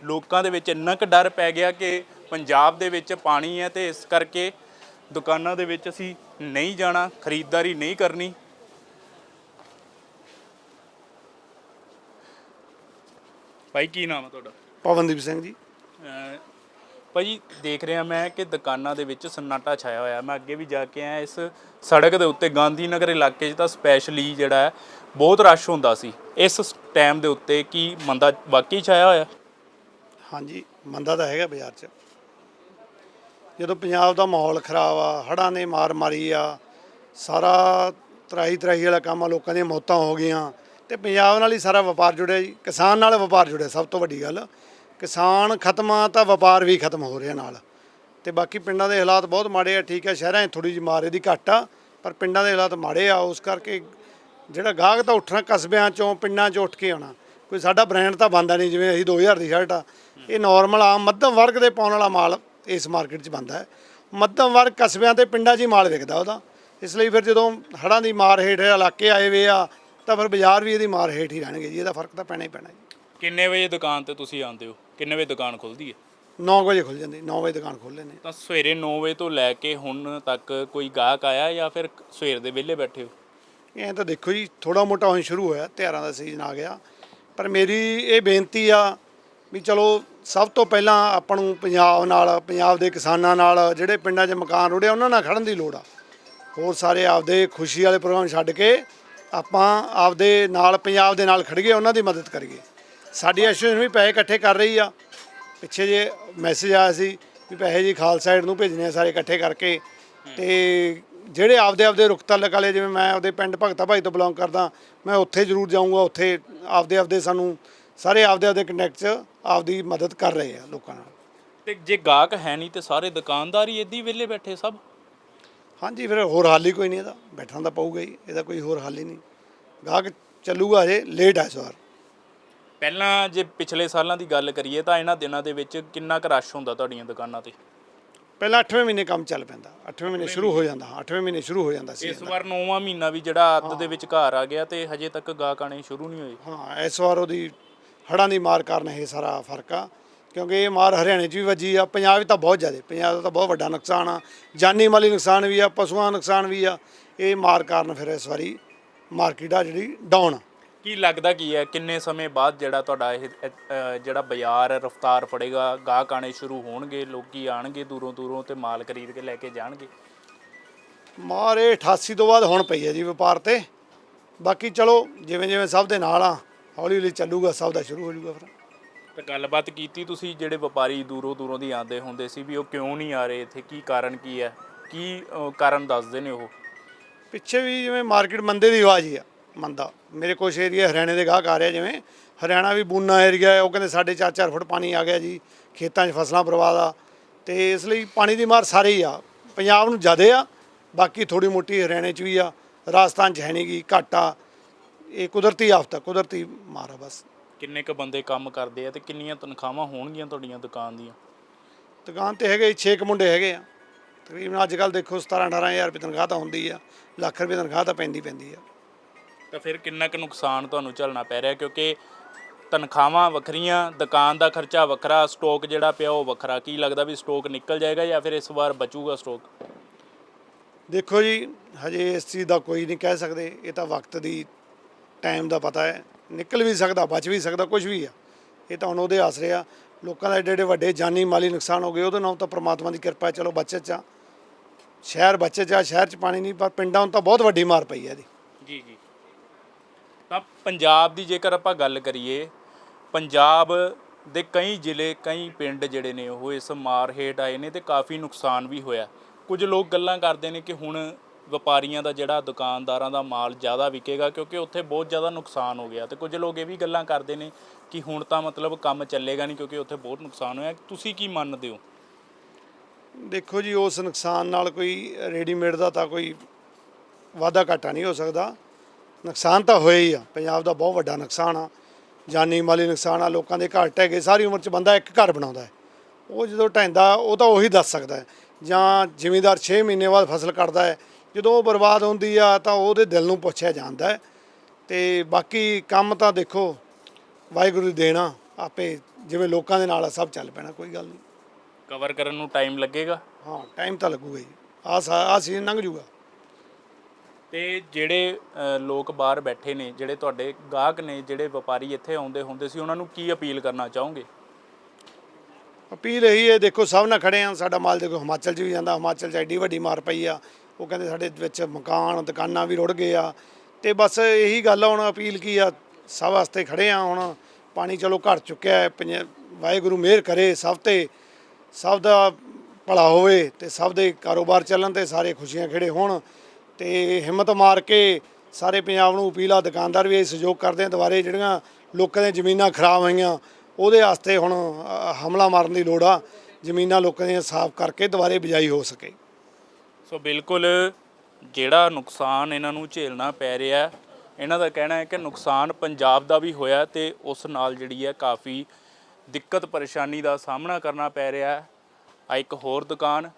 ਲੋਕਾਂ ਦੇ ਵਿੱਚ ਇੰਨਾ ਕੁ ਡਰ ਪੈ ਗਿਆ ਕਿ ਪੰਜਾਬ ਦੇ ਵਿੱਚ ਪਾਣੀ ਹੈ ਤੇ ਇਸ ਕਰਕੇ ਦੁਕਾਨਾਂ ਦੇ ਵਿੱਚ ਅਸੀਂ ਨਹੀਂ ਜਾਣਾ ਖਰੀਦਦਾਰੀ ਨਹੀਂ ਕਰਨੀ। ਭਾਈ ਕੀ ਨਾਮ ਹੈ ਤੁਹਾਡਾ? ਪਵਨਦੀਪ ਸਿੰਘ ਜੀ। ਭਾਜੀ ਦੇਖ ਰਿਹਾ ਮੈਂ ਕਿ ਦੁਕਾਨਾਂ ਦੇ ਵਿੱਚ ਸન્ਨਾਟਾ ਛਾਇਆ ਹੋਇਆ। ਮੈਂ ਅੱਗੇ ਵੀ ਜਾ ਕੇ ਆਇਆ, ਇਸ ਸੜਕ ਦੇ ਉੱਤੇ ਗਾਂਧੀ ਨਗਰ ਇਲਾਕੇ 'ਚ ਤਾਂ ਸਪੈਸ਼ਲੀ ਜਿਹੜਾ ਹੈ, ਬਹੁਤ ਰਸ਼ ਹੁੰਦਾ ਸੀ। ਇਸ ਟਾਈਮ ਦੇ ਉੱਤੇ ਕੀ ਮੰਦਾ ਵਾਕਈ ਛਾਇਆ ਹੋਇਆ? ਹਾਂਜੀ, ਮੰਦਾ ਤਾਂ ਹੈਗਾ ਬਾਜ਼ਾਰ 'ਚ। ਜਦੋਂ ਪੰਜਾਬ ਦਾ ਮਾਹੌਲ ਖਰਾਬ ਆ, ਹੜ੍ਹਾਂ ਨੇ ਮਾਰ ਮਾਰੀ ਆ, ਸਾਰਾ ਤਰਾਈ ਤਰਾਈ ਵਾਲਾ ਕੰਮ ਆ, ਲੋਕਾਂ ਦੀਆਂ ਮੌਤਾਂ ਹੋ ਗਈਆਂ, ਤੇ ਪੰਜਾਬ ਨਾਲ ਹੀ ਸਾਰਾ ਵਪਾਰ ਜੁੜਿਆ ਜੀ। ਕਿਸਾਨ ਨਾਲ ਵਪਾਰ ਜੁੜਿਆ, ਸਭ ਤੋਂ ਵੱਡੀ ਗੱਲ। ਕਿਸਾਨ ਖਤਮ ਆ ਤਾਂ ਵਪਾਰ ਵੀ ਖਤਮ ਹੋ ਰਿਹਾ ਨਾਲ। ਤੇ ਬਾਕੀ ਪਿੰਡਾਂ ਦੇ ਹਾਲਾਤ ਬਹੁਤ ਮਾੜੇ ਆ, ਠੀਕ ਆ, ਸ਼ਹਿਰਾਂ 'ਚ ਥੋੜੀ ਜਿਹੀ ਮਾਰੇ ਦੀ ਘੱਟ ਆ, ਪਰ ਪਿੰਡਾਂ ਦੇ ਹਾਲਾਤ ਮਾੜੇ ਆ, ਉਸ ਕਰਕੇ ਜਿਹੜਾ ਗਾਹਕ ਤਾਂ ਉੱਠਣਾ ਕਸਬਿਆਂ ਚੋਂ, ਪਿੰਡਾਂ 'ਚੋਂ ਉੱਠ ਕੇ ਆਉਣਾ। ਕੋਈ ਸਾਡਾ ਬ੍ਰਾਂਡ ਤਾਂ ਬੰਦਾ ਨਹੀਂ, ਜਿਵੇਂ ਅਸੀਂ 2000 ਦੀ ਸ਼ਰਟ ਆ। ਇਹ ਨਾਰਮਲ ਆ, ਮੱਧਮ ਵਰਗ ਦੇ ਪਾਉਣ ਵਾਲਾ ਮਾਲ ਇਸ ਮਾਰਕੀਟ 'ਚ ਬੰਦਾ ਹੈ। ਮੱਧਮ ਵਰਗ ਕਸਬਿਆਂ ਤੇ ਪਿੰਡਾਂ 'ਚ ਹੀ ਮਾਲ ਵਿਕਦਾ ਉਹਦਾ। ਇਸ ਲਈ ਫਿਰ ਜਦੋਂ ਹੜਾਂ ਦੀ ਮਾਰ ਹੇਠ ਇਲਾਕੇ ਆਏ ਵੇ ਆ, ਤਾਂ ਫਿਰ ਬਾਜ਼ਾਰ ਵੀ ਇਹਦੀ ਮਾਰ ਹੇਠ ਹੀ ਰਹਿਣਗੇ ਜੀ, ਇਹਦਾ ਫ਼ਰਕ ਤਾਂ ਪੈਣਾ ਹੀ ਪੈਣਾ ਜੀ। ਕਿੰਨੇ ਵਜੇ ਦੁਕਾਨ ਤੇ ਤੁਸੀਂ ਆਉਂਦੇ ਹੋ? ਕਿੰਨੇ ਵਜੇ ਦੁਕਾਨ ਖੁੱਲਦੀ ਹੈ? 9 ਵਜੇ ਖੁੱਲ ਜਾਂਦੀ 9 ਵਜੇ ਦੁਕਾਨ ਖੋਲ ਲੈਂਦੇ ਤਾਂ ਸਵੇਰੇ 9 ਵਜੇ ਤੋਂ ਲੈ ਕੇ ਹੁਣ ਤੱਕ ਕੋਈ ਗਾਹਕ ਆਇਆ ਜਾਂ ਫਿਰ ਸਵੇਰ ਦੇ ਵਿਹਲੇ ਬੈਠੇ ਹੋ? ਐਂ ਤਾਂ ਦੇਖੋ ਜੀ ਥੋੜਾ ਮੋਟਾ ਹੁਣ ਸ਼ੁਰੂ ਹੋਇਆ ਤਿਉਹਾਰਾਂ ਦਾ ਸੀਜ਼ਨ ਆ ਗਿਆ। ਪਰ ਮੇਰੀ ਇਹ ਬੇਨਤੀ ਆ ਵੀ ਚਲੋ ਸਭ ਤੋਂ ਪਹਿਲਾਂ ਆਪਾਂ ਨੂੰ ਪੰਜਾਬ ਨਾਲ ਪੰਜਾਬ ਦੇ ਕਿਸਾਨਾਂ ਨਾਲ ਜਿਹੜੇ ਪਿੰਡਾਂ 'ਚ ਮਕਾਨ ਰੁੜੇ ਉਹਨਾਂ ਨਾਲ ਖੜਨ ਦੀ ਲੋੜ ਆ। ਹੋਰ ਸਾਰੇ ਆਪਦੇ ਖੁਸ਼ੀ ਵਾਲੇ ਪ੍ਰੋਗਰਾਮ ਛੱਡ ਕੇ ਆਪਾਂ ਆਪਦੇ ਨਾਲ ਪੰਜਾਬ ਦੇ ਨਾਲ ਖੜੀਏ ਉਹਨਾਂ ਦੀ ਮਦਦ ਕਰੀਏ। ਸਾਡੀ ਐਸੋਸੀਏਸ਼ਨ ਵੀ ਪੈਸੇ ਇਕੱਠੇ ਕਰ ਰਹੀ ਆ। ਪਿੱਛੇ ਜੇ ਮੈਸੇਜ ਆਇਆ ਸੀ ਵੀ ਪੈਸੇ ਜੀ ਖਾਲਸਾ ਏਡ ਨੂੰ ਭੇਜਣੇ ਆ ਸਾਰੇ ਇਕੱਠੇ ਕਰਕੇ। ਤੇ ਜਿਹੜੇ ਆਪਦੇ ਆਪਦੇ ਰੁਖ ਤਾਲੁਕ ਵਾਲੇ ਜਿਵੇਂ ਮੈਂ ਆਪਦੇ ਪਿੰਡ ਭਗਤਾ ਭਾਈ ਤੋਂ ਬਿਲੋਂਗ ਕਰਦਾ ਮੈਂ ਉੱਥੇ ਜ਼ਰੂਰ ਜਾਊਂਗਾ ਉੱਥੇ ਆਪਦੇ ਆਪਦੇ ਸਾਨੂੰ ਸਾਰੇ ਆਪਦੇ ਆਪਦੇ ਕੰਟੈਕਟ 'ਚ ਆਪਦੀ ਮਦਦ ਕਰ ਰਹੇ ਆ ਲੋਕਾਂ ਨਾਲ। ਤੇ ਜੇ ਗਾਹਕ ਹੈ ਨਹੀਂ ਤੇ ਸਾਰੇ ਦੁਕਾਨਦਾਰ ਹੀ ਏਦੀ ਵਿਹਲੇ ਬੈਠੇ ਸਭ? ਹਾਂਜੀ ਫਿਰ ਹੋਰ ਹੱਲ ਹੀ ਕੋਈ ਨਹੀਂ ਇਹਦਾ। ਬੈਠਣਾ ਤਾਂ ਪਊਗਾ ਹੀ ਇਹਦਾ ਕੋਈ ਹੋਰ ਹੱਲ ਹੀ ਨਹੀਂ। ਗਾਹਕ ਚੱਲੂਗਾ ਜੇ ਲੇਟ ਆ ਇਸ ਵਾਰ। ਪਹਿਲਾਂ ਜੇ ਪਿਛਲੇ ਸਾਲਾਂ ਦੀ ਗੱਲ ਕਰੀਏ ਤਾਂ ਇਹਨਾਂ ਦਿਨਾਂ ਦੇ ਵਿੱਚ ਕਿੰਨਾ ਕੁ ਰਸ਼ ਹੁੰਦਾ ਤੁਹਾਡੀਆਂ ਦੁਕਾਨਾਂ ਤੇ? ਪਹਿਲਾਂ 8ਵੇਂ ਮਹੀਨੇ ਕੰਮ ਚੱਲ ਪੈਂਦਾ। 8ਵੇਂ ਮਹੀਨੇ ਸ਼ੁਰੂ ਹੋ ਜਾਂਦਾ ਹਾਂ 8ਵੇਂ ਮਹੀਨੇ ਸ਼ੁਰੂ ਹੋ ਜਾਂਦਾ ਸੀ ਇਸ ਵਾਰ 9ਵਾਂ ਮਹੀਨਾ ਵੀ ਜਿਹੜਾ ਅੱਧ ਦੇ ਵਿੱਚ ਘਰ ਆ ਗਿਆ ਤੇ ਹਜੇ ਤੱਕ ਗਾਹਕ ਆਣੇ ਸ਼ੁਰੂ ਨਹੀਂ ਹੋਏ। ਹਾਂ ਇਸ ਵਾਰ ਉਹਦੀ ਹੜ੍ਹਾਂ ਦੀ ਮਾਰ ਕਾਰਨ ਇਹ ਸਾਰਾ ਫ਼ਰਕ ਆ ਕਿਉਂਕਿ ਇਹ ਮਾਰ ਹਰਿਆਣੇ 'ਚ ਵੀ ਵੱਜੀ ਆ ਪੰਜਾਬ 'ਚ ਤਾਂ ਬਹੁਤ ਜ਼ਿਆਦਾ ਪੰਜਾਬ ਦਾ ਤਾਂ ਬਹੁਤ ਵੱਡਾ ਨੁਕਸਾਨ ਆ ਜਾਨੀ ਮਾਲੀ ਨੁਕਸਾਨ ਵੀ ਆ ਪਸ਼ੂਆਂ ਦਾ ਨੁਕਸਾਨ ਵੀ ਆ ਇਹ ਮਾਰ ਕਾਰਨ ਫਿਰ ਇਸ ਵਾਰੀ ਮਾਰਕੀਟ ਆ ਜਿਹੜੀ ਡਾਊਨ ਆ। ਕੀ ਲੱਗਦਾ ਕੀ ਹੈ? ਕਿੰਨੇ ਸਮੇਂ ਬਾਅਦ ਜਿਹੜਾ ਤੁਹਾਡਾ ਇਹ ਅ, ਜਿਹੜਾ ਬਾਜ਼ਾਰ ਰਫਤਾਰ ਫੜੇਗਾ ਗਾਹਕ ਆਣੇ ਸ਼ੁਰੂ ਹੋਣਗੇ ਲੋਕੀ ਆਣਗੇ ਦੂਰੋਂ ਦੂਰੋਂ ਤੇ ਮਾਲ ਖਰੀਦ ਕੇ ਲੈ ਕੇ ਜਾਣਗੇ? ਮਾਰ ਇਹ 88 ਤੋਂ ਬਾਅਦ ਹੁਣ ਪਈ ਹੈ ਜੀ ਵਪਾਰ ਤੇ। ਬਾਕੀ ਚਲੋ ਜਿਵੇਂ ਜਿਵੇਂ ਸਭ ਦੇ ਨਾਲ ਆ ਹੌਲੀ ਹੌਲੀ ਚੱਲੂਗਾ ਸਭ ਦਾ ਸ਼ੁਰੂ ਹੋ ਜਾਊਗਾ ਫਿਰ। ਤੇ ਗੱਲਬਾਤ ਕੀਤੀ ਤੁਸੀਂ ਜਿਹੜੇ ਵਪਾਰੀ ਦੂਰੋਂ ਦੂਰੋਂ ਦੀ ਆਉਂਦੇ ਹੁੰਦੇ ਸੀ ਵੀ ਉਹ ਕਿਉਂ ਨਹੀਂ ਆ ਰਹੇ ਇੱਥੇ? ਕੀ ਕਾਰਨ ਕੀ ਹੈ? ਕੀ ਅ, ਕਾਰਨ ਦੱਸਦੇ ਨੇ ਉਹ? ਪਿੱਛੇ ਵੀ ਜਿਵੇਂ ਮਾਰਕੀਟ ਮੰਦੇ ਦੀ ਆਵਾਜ਼ ਹੀ ਆ। ਮੰਦਾ ਮੇਰੇ ਕੁਛ ਏਰੀਆ ਹਰਿਆਣੇ ਦੇ ਗਾਹਕ ਆ ਰਿਹਾ ਜਿਵੇਂ। ਹਰਿਆਣਾ ਵੀ ਬੂਨਾ ਏਰੀਆ ਹੈ ਉਹ ਕਹਿੰਦੇ ਸਾਡੇ 4-4 ਫੁੱਟ ਪਾਣੀ ਆ ਗਿਆ ਜੀ ਖੇਤਾਂ 'ਚ ਫਸਲਾਂ ਬਰਬਾਦ ਆ। ਤੇ ਇਸ ਲਈ ਪਾਣੀ ਦੀ ਮਾਰ ਸਾਰੇ ਹੀ ਆ। ਪੰਜਾਬ ਨੂੰ ਜ਼ਿਆਦੇ ਆ ਬਾਕੀ ਥੋੜੀ ਮੋਟੀ ਹਰਿਆਣੇ 'ਚ ਵੀ ਆ। ਰਾਜਸਥਾਨ 'ਚ ਹੈ ਨਹੀਂ ਗੀ ਘੱਟ ਆ। ਇਹ ਕੁਦਰਤੀ ਆਫਤ ਆ ਕੁਦਰਤੀ ਮਾਰ ਆ ਬਸ। ਕਿੰਨੇ ਕ ਬੰਦੇ ਕੰਮ ਕਰਦੇ ਆ ਤੇ ਕਿੰਨੀਆਂ ਤਨਖਾਹਾਂ ਹੋਣਗੀਆਂ ਤੁਹਾਡੀਆਂ ਦੁਕਾਨ ਦੀਆਂ? ਦੁਕਾਨ ਤੇ ਹੈਗੇ 6 ਕੁ ਮੁੰਡੇ ਹੈਗੇ ਆ। ਤਕਰੀਬਨ ਅੱਜ ਕੱਲ ਦੇਖੋ 17 18000 ਰੁਪਏ ਤਨਖਾਹ ਤਾਂ ਹੁੰਦੀ ਆ। ਲੱਖ ਰੁਪਏ ਤਨਖਾਹ ਤਾਂ ਪੈਂਦੀ ਪੈਂਦੀ ਆ। ਤਾਂ ਫਿਰ ਕਿੰਨਾ ਕੁ ਨੁਕਸਾਨ ਤੁਹਾਨੂੰ ਝੱਲਣਾ ਪੈ ਰਿਹਾ? ਕਿਉਂਕਿ ਤਨਖਾਹਾਂ ਵੱਖਰੀਆਂ ਦੁਕਾਨ ਦਾ ਖਰਚਾ ਵੱਖਰਾ ਸਟਾਕ ਜਿਹੜਾ ਪਿਆ ਉਹ ਵੱਖਰਾ। ਕੀ ਲੱਗਦਾ ਵੀ ਸਟਾਕ ਨਿਕਲ ਜਾਏਗਾ ਜਾਂ ਫਿਰ ਇਸ ਵਾਰ ਬਚੂਗਾ ਸਟਾਕ ਦੇਖੋ ਜੀ ਹਜੇ ਇਸ ਚੀਜ਼ ਦਾ ਕੋਈ ਨਹੀਂ ਕਹਿ ਸਕਦੇ। ਇਹ ਤਾਂ ਵਕਤ ਦੀ ਟਾਈਮ ਦਾ ਪਤਾ ਹੈ। ਨਿਕਲ ਵੀ ਸਕਦਾ ਬਚ ਵੀ ਸਕਦਾ ਕੁਝ ਵੀ ਆ। ਇਹ ਤਾਂ ਹੁਣ ਉਹਦੇ ਆਸਰੇ ਆ ਲੋਕਾਂ ਦਾ ਏਡੇ ਏਡੇ ਵੱਡੇ ਜਾਨੀ ਮਾਲੀ ਨੁਕਸਾਨ ਹੋ ਗਏ। ਉਹਦੇ ਨਾਲ ਤਾਂ ਪ੍ਰਮਾਤਮਾ ਦੀ ਕਿਰਪਾ ਹੈ। ਚਲੋ ਬਚਤ ਚ ਆ। ਸ਼ਹਿਰ ਬਚਤ ਚ ਆ। ਸ਼ਹਿਰ ਚ ਪਾਣੀ ਨਹੀਂ ਪਰ ਪਿੰਡਾਂ ਨੂੰ ਤਾਂ ਬਹੁਤ ਵੱਡੀ ਮਾਰ ਪਈ ਹੈ ਇਹਦੀ। ਜੀ ਜੀ। ਤਾਂ ਪੰਜਾਬ ਦੀ ਜੇਕਰ ਆਪਾਂ ਗੱਲ ਕਰੀਏ, ਪੰਜਾਬ ਦੇ ਕਈ ਜ਼ਿਲ੍ਹੇ, ਕਈ ਪਿੰਡ ਜਿਹੜੇ ਨੇ ਉਹ ਇਸ ਮਾਰ ਹੇਠ ਆਏ ਨੇ ਤੇ ਕਾਫੀ ਨੁਕਸਾਨ ਵੀ ਹੋਇਆ। ਕੁਝ ਲੋਕ ਗੱਲਾਂ ਕਰਦੇ ਨੇ ਕਿ ਹੁਣ ਵਪਾਰੀਆਂ ਦਾ ਜਿਹੜਾ ਦੁਕਾਨਦਾਰਾਂ ਦਾ ਮਾਲ ਜ਼ਿਆਦਾ ਵਿਕੇਗਾ ਕਿਉਂਕਿ ਉੱਥੇ ਬਹੁਤ ਜ਼ਿਆਦਾ ਨੁਕਸਾਨ ਹੋ ਗਿਆ ਤੇ ਕੁਝ ਲੋਕ ਇਹ ਵੀ ਗੱਲਾਂ ਕਰਦੇ ਨੇ ਕਿ ਹੁਣ ਤਾਂ ਮਤਲਬ ਕੰਮ ਚੱਲੇਗਾ ਨਹੀਂ ਕਿਉਂਕਿ ਉੱਥੇ ਬਹੁਤ ਨੁਕਸਾਨ ਹੋਇਆ। ਤੁਸੀਂ ਕੀ ਮੰਨਦੇ ਹੋ? ਦੇਖੋ ਜੀ, ਉਸ ਨੁਕਸਾਨ ਨਾਲ ਕੋਈ ਰੈਡੀਮੇਡ ਦਾ ਤਾਂ ਕੋਈ ਵਾਧਾ ਘਾਟਾ ਨਹੀਂ ਹੋ ਸਕਦਾ। ਨੁਕਸਾਨ ਤਾਂ ਹੋਇਆ ਹੀ ਆ। ਪੰਜਾਬ ਦਾ ਬਹੁਤ ਵੱਡਾ ਨੁਕਸਾਨ ਆ। ਜਾਨੀ ਮਾਲੀ ਨੁਕਸਾਨ ਆ। ਲੋਕਾਂ ਦੇ ਘਰ ਟਹਿ ਗਏ। ਸਾਰੀ ਉਮਰ ਚ ਬੰਦਾ ਇੱਕ ਘਰ ਬਣਾਉਂਦਾ ਹੈ। ਉਹ ਜਦੋਂ ਢਹਿੰਦਾ ਉਹ ਤਾਂ ਉਹੀ ਦੱਸ ਸਕਦਾ ਹੈ। ਜਾਂ ਜ਼ਿਮੀਂਦਾਰ 6 ਮਹੀਨੇ ਬਾਅਦ ਫਸਲ ਕੱਟਦਾ ਹੈ। ਜਦੋਂ ਉਹ ਬਰਬਾਦ ਹੁੰਦੀ ਆ ਤਾਂ ਉਹਦੇ ਦਿਲ ਨੂੰ ਪੁੱਛਿਆ ਜਾਂਦਾ ਹੈ। ਤੇ ਬਾਕੀ ਕੰਮ ਤਾਂ ਦੇਖੋ ਵਾਹਿਗੁਰੂ ਦੀ ਦੇਣਾ ਆਪੇ ਜਿਵੇਂ ਲੋਕਾਂ ਦੇ ਨਾਲ ਆ ਸਭ ਚੱਲ ਪੈਣਾ ਕੋਈ ਗੱਲ ਨਹੀਂ। ਕਵਰ ਕਰਨ ਨੂੰ ਟਾਈਮ ਲੱਗੇਗਾ? ਹਾਂ ਟਾਈਮ ਤਾਂ ਲੱਗੂਗਾ ਜੀ ਆ ਆ ਸੀਜ਼ਨ ਲੰਘ ਜੂਗਾ। ਤੇ ਜਿਹੜੇ ਲੋਕ ਬਾਹਰ ਬੈਠੇ ਨੇ, ਜਿਹੜੇ ਤੁਹਾਡੇ ਗਾਹਕ ਨੇ, ਜਿਹੜੇ ਵਪਾਰੀ ਇੱਥੇ ਆਉਂਦੇ ਹੁੰਦੇ ਸੀ, ਉਹਨਾਂ ਨੂੰ ਕੀ ਅਪੀਲ ਕਰਨਾ ਚਾਹੋਗੇ? ਅਪੀਲ ਇਹੀ ਹੈ, ਦੇਖੋ, ਸਭ ਨਾਲ ਖੜੇ ਆ ਸਾਡਾ ਮਾਲ ਦੇਖੋ, ਹਿਮਾਚਲ 'ਚ ਵੀ ਜਾਂਦਾ, ਹਿਮਾਚਲ 'ਚ ਐਡੀ ਵੱਡੀ ਮਾਰ ਪਈ ਆ, ਉਹ ਕਹਿੰਦੇ ਸਾਡੇ ਵਿੱਚ ਮਕਾਨ, ਦੁਕਾਨਾਂ ਵੀ ਰੁੜ ਗਏ ਆ, ਤੇ ਬਸ ਇਹੀ ਗੱਲ ਆ, ਹੁਣ ਅਪੀਲ ਕੀ ਆ, ਸਭ ਵਾਸਤੇ ਖੜੇ ਆ ਹੁਣ, ਪਾਣੀ ਚਲੋ ਘਟ ਚੁੱਕਿਆ ਹੈ, ਪੰਜ- ਵਾਹਿਗੁਰੂ ਮਿਹਰ ਕਰੇ ਸਭ ਤੇ, ਸਭ ਦਾ ਭਲਾ ਹੋਵੇ, ਤੇ ਸਭ ਦੇ ਕਾਰੋਬਾਰ ਚੱਲਣ ਤੇ ਸਾਰੇ ਖੁਸ਼ੀਆਂ ਖੇੜੇ ਹੋਣ ਤੇ ਹਿੰਮਤ ਮਾਰ ਕੇ ਸਾਰੇ ਪੰਜਾਬ ਨੂੰ ਅਪੀਲ ਆ ਦੁਕਾਨਦਾਰ ਵੀ ਇਹ ਸਹਿਯੋਗ ਕਰਦੇ ਆ ਦੁਬਾਰੇ ਜਿਹੜੀਆਂ ਲੋਕਾਂ ਦੀਆਂ ਜ਼ਮੀਨਾਂ ਖਰਾਬ ਹੋਈਆਂ ਉਹਦੇ ਵਾਸਤੇ ਹੁਣ ਅ, ਹਮਲਾ ਮਾਰਨ ਦੀ ਲੋੜ ਆ ਜ਼ਮੀਨਾਂ ਲੋਕਾਂ ਦੀਆਂ ਸਾਫ਼ ਕਰਕੇ ਦੁਬਾਰੇ ਬਿਜਾਈ ਹੋ ਸਕੇ। ਸੋ ਬਿਲਕੁਲ ਜਿਹੜਾ ਨੁਕਸਾਨ ਇਹਨਾਂ ਨੂੰ ਝੇਲਣਾ ਪੈ ਰਿਹਾ ਹੈ, ਇਹਨਾਂ ਦਾ ਕਹਿਣਾ ਹੈ ਕਿ ਨੁਕਸਾਨ ਪੰਜਾਬ ਦਾ ਵੀ ਹੋਇਆ ਤੇ ਉਸ ਨਾਲ ਜਿਹੜੀ ਹੈ ਕਾਫੀ ਦਿੱਕਤ ਪਰੇਸ਼ਾਨੀ ਦਾ ਸਾਹਮਣਾ ਕਰਨਾ ਪੈ ਰਿਹਾ ਹੈ। ਆ ਇੱਕ ਹੋਰ ਦੁਕਾਨ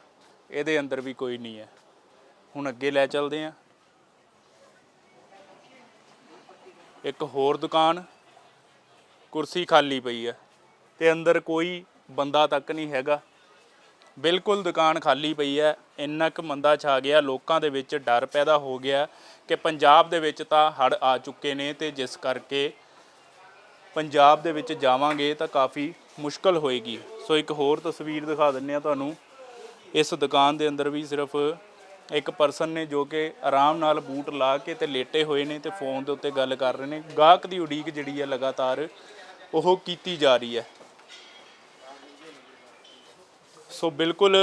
ਇਹਦੇ ਅੰਦਰ ਵੀ ਕੋਈ ਨਹੀਂ ਹੈ। ਹੁਣ ਅੱਗੇ ਲੈ ਚੱਲਦੇ ਹਾਂ। ਇੱਕ ਹੋਰ ਦੁਕਾਨ ਕੁਰਸੀ ਖਾਲੀ ਪਈ ਹੈ ਤੇ ਅੰਦਰ ਕੋਈ ਬੰਦਾ ਤੱਕ ਨਹੀਂ ਹੈਗਾ। ਬਿਲਕੁਲ ਦੁਕਾਨ ਖਾਲੀ ਪਈ ਹੈ ਇੰਨਾ ਕੁ ਮੰਦਾ ਛਾ ਗਿਆ, ਲੋਕਾਂ ਦੇ ਵਿੱਚ ਡਰ ਪੈਦਾ ਹੋ ਗਿਆ ਕਿ ਪੰਜਾਬ ਦੇ ਵਿੱਚ ਤਾਂ ਹੜ੍ਹ ਆ ਚੁੱਕੇ ਨੇ ਤੇ ਜਿਸ ਕਰਕੇ ਪੰਜਾਬ ਦੇ ਵਿੱਚ ਜਾਵਾਂਗੇ ਤਾਂ ਕਾਫੀ ਮੁਸ਼ਕਲ ਹੋਏਗੀ। ਸੋ ਇੱਕ ਹੋਰ ਤਸਵੀਰ ਦਿਖਾ ਦਿੰਨੇ ਆ ਤੁਹਾਨੂੰ। ਇਸ ਦੁਕਾਨ ਦੇ ਅੰਦਰ ਵੀ ਸਿਰਫ ਇੱਕ ਪਰਸਨ ਨੇ ਜੋ ਕਿ ਆਰਾਮ ਨਾਲ ਬੂਟ ਲਾ ਕੇ ਤੇ ਲੇਟੇ ਹੋਏ ਨੇ ਤੇ ਫੋਨ ਦੇ ਉੱਤੇ ਗੱਲ ਕਰ ਰਹੇ ਨੇ। ਗਾਹਕ ਦੀ ਉਡੀਕ ਜਿਹੜੀ ਹੈ ਲਗਾਤਾਰ ਉਹ ਕੀਤੀ ਜਾ ਰਹੀ ਹੈ। ਸੋ ਬਿਲਕੁਲ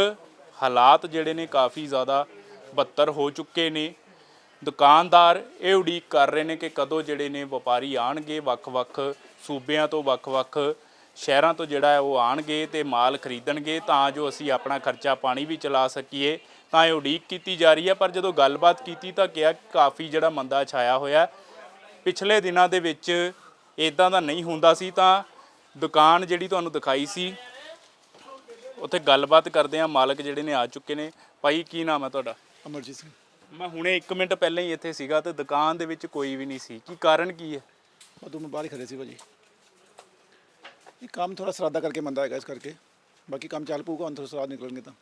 ਹਾਲਾਤ ਜਿਹੜੇ ਨੇ ਕਾਫੀ ਜ਼ਿਆਦਾ ਬੱਤਰ ਹੋ ਚੁੱਕੇ ਨੇ। ਦੁਕਾਨਦਾਰ ਇਹ ਉਡੀਕ ਕਰ ਰਹੇ ਨੇ ਕਿ ਕਦੋਂ ਜਿਹੜੇ ਨੇ ਵਪਾਰੀ ਆਣਗੇ ਵੱਖ-ਵੱਖ ਸੂਬਿਆਂ ਤੋਂ, ਵੱਖ-ਵੱਖ ਸ਼ਹਿਰਾਂ ਤੋਂ ਜਿਹੜਾ ਹੈ ਉਹ ਆਣਗੇ ਤੇ ਮਾਲ ਖਰੀਦਣਗੇ ਤਾਂ ਜੋ ਅਸੀਂ ਆਪਣਾ ਖਰਚਾ ਪਾਣੀ ਵੀ ਚਲਾ ਸਕੀਏ। ਤਾਂ ਇਹ ਉਡੀਕ ਕੀਤੀ ਜਾ ਰਹੀ ਹੈ ਪਰ ਜਦੋਂ ਗੱਲਬਾਤ ਕੀਤੀ ਤਾਂ ਕਿਹਾ ਕਾਫੀ ਜਿਹੜਾ ਮੰਦਾ ਛਾਇਆ ਹੋਇਆ ਪਿਛਲੇ ਦਿਨਾਂ ਦੇ ਵਿੱਚ ਇਦਾਂ ਦਾ ਨਹੀਂ ਹੁੰਦਾ ਸੀ ਤਾਂ ਦੁਕਾਨ ਜਿਹੜੀ ਤੁਹਾਨੂੰ ਦਿਖਾਈ ਸੀ ਉੱਥੇ ਗੱਲਬਾਤ ਕਰਦੇ ਆ ਮਾਲਕ ਜਿਹੜੇ ਨੇ ਆ ਚੁੱਕੇ ਨੇ। ਭਾਈ ਕੀ ਨਾਮ ਹੈ ਤੁਹਾਡਾ? ਅਮਰਜੀਤ ਸਿੰਘ। ਮੈਂ ਹੁਣੇ 1 ਮਿੰਟ ਪਹਿਲਾਂ ਹੀ ਇੱਥੇ ਸੀਗਾ ਤੇ ਦੁਕਾਨ ਦੇ ਵਿੱਚ ਕੋਈ ਵੀ ਨਹੀਂ ਸੀ। ਕੀ ਕਾਰਨ ਕੀ ਹੈ? ਉਦੋਂ ਮੈਂ ਬਾਹਰ ਹੀ ਖੜੇ ਸੀ ਭਾਜੀ। ਇਹ ਕੰਮ ਥੋੜਾ ਸਰਾਦਾ ਕਰਕੇ ਮੰਦਾ ਹੈਗਾ ਇਸ ਕਰਕੇ। ਬਾਕੀ ਕੰਮ ਚੱਲ ਪਊਗਾ ਹੁਣ ਥੋੜਾ ਸਰਾਦ ਨਿਕਲਣਗੇ ਤਾਂ।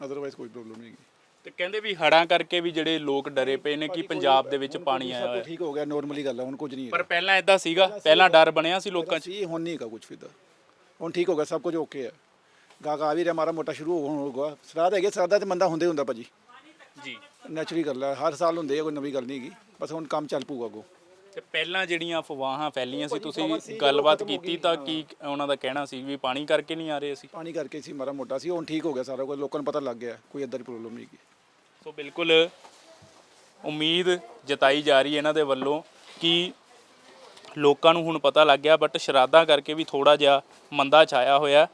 ਅਦਰਵਾਈਜ਼ ਕੋਈ ਪ੍ਰੋਬਲਮ ਨਹੀਂ ਹੈਗੀ। ਤੇ ਕਹਿੰਦੇ ਵੀ ਹੜਾਂ ਕਰਕੇ ਵੀ ਜਿਹੜੇ ਲੋਕ ਡਰੇ ਪਏ ਨੇ ਕਿ ਪੰਜਾਬ ਦੇ ਵਿੱਚ ਪਾਣੀ ਆਇਆ ਸਭ ਹੋਇਆ। ਠੀਕ ਹੋ ਗਿਆ ਨਾਰਮਲੀ ਗੱਲ ਹੈ ਹੁਣ ਕੁਝ ਨਹੀਂ ਪਰ ਪਹਿਲਾਂ ਇਦਾਂ ਸੀਗਾ ਪਹਿਲਾਂ ਡਰ ਬਣਿਆ ਸੀ ਲੋਕਾਂ 'ਚ। ਸੀ ਹੁਣ ਨਹੀਂ ਹੈਗਾ ਕੁਝ ਫਿਰਦਾ ਹੁਣ ਠੀਕ ਹੋ ਗਿਆ ਸਭ ਕੁਝ ਓਕੇ ਹੈ ਗਾਹਕ ਆ ਵੀ ਰਿਹਾ ਮਾਰਾ ਮੋਟਾ ਸ਼ੁਰੂ ਹੋਣ ਹੋਊਗਾ। ਸਰਾਦ ਹੈਗੇ ਸਰਾਦਾ ਤੇ ਮੰਦਾ ਹੁੰਦੇ ਹੁੰਦਾ ਭਾਜੀ। ਜੀ। ਨੈਚੁਰਲੀ ਗੱਲ ਹੈ ਹਰ ਸਾਲ ਹੁੰਦੇ ਆ ਕੋਈ ਨਵੀਂ ਗੱਲ ਨਹੀਂ ਹੈਗੀ। ਬਸ ਹੁਣ ਕੰਮ ਚੱਲ ਪਊਗਾ ਅੱਗੋਂ। ਤੇ ਪਹਿਲਾਂ ਜਿਹੜੀਆਂ ਅਫਵਾਹਾਂ ਫੈਲੀਆਂ ਸੀ ਤੁਸੀਂ ਗੱਲਬਾਤ ਕੀਤੀ ਤਾਂ ਕੀ ਉਹਨਾਂ ਦਾ ਕਹਿਣਾ ਸੀ ਵੀ ਪਾਣੀ ਕਰਕੇ ਨਹੀਂ ਆ ਰਹੇ ਸੀ ਪਾਣੀ ਕਰਕੇ ਸੀ ਮਾਰਾ ਮੋਟਾ ਸੀ ਹੁਣ ਠੀਕ ਹੋ ਗਿਆ ਸਾਰਾ ਕੁਝ ਲੋਕਾਂ ਨੂੰ ਪਤਾ ਲੱਗ ਗਿਆ ਕੋਈ ਇਦਾਂ ਦੀ ਪ੍ਰੋਬਲਮ ਨਹੀਂ ਹੈਗੀ। ਸੋ ਬਿਲਕੁਲ ਉਮੀਦ ਜਤਾਈ ਜਾ ਰਹੀ ਹੈ ਇਹਨਾਂ ਦੇ ਵੱਲੋਂ ਕਿ ਲੋਕਾਂ ਨੂੰ ਹੁਣ ਪਤਾ ਲੱਗ ਗਿਆ ਬਟ ਸ਼ਰਾਧਾਂ ਕਰਕੇ ਵੀ ਥੋੜਾ ਜਿਹਾ ਮੰਦਾ ਛਾਇਆ ਹੋਇਆ।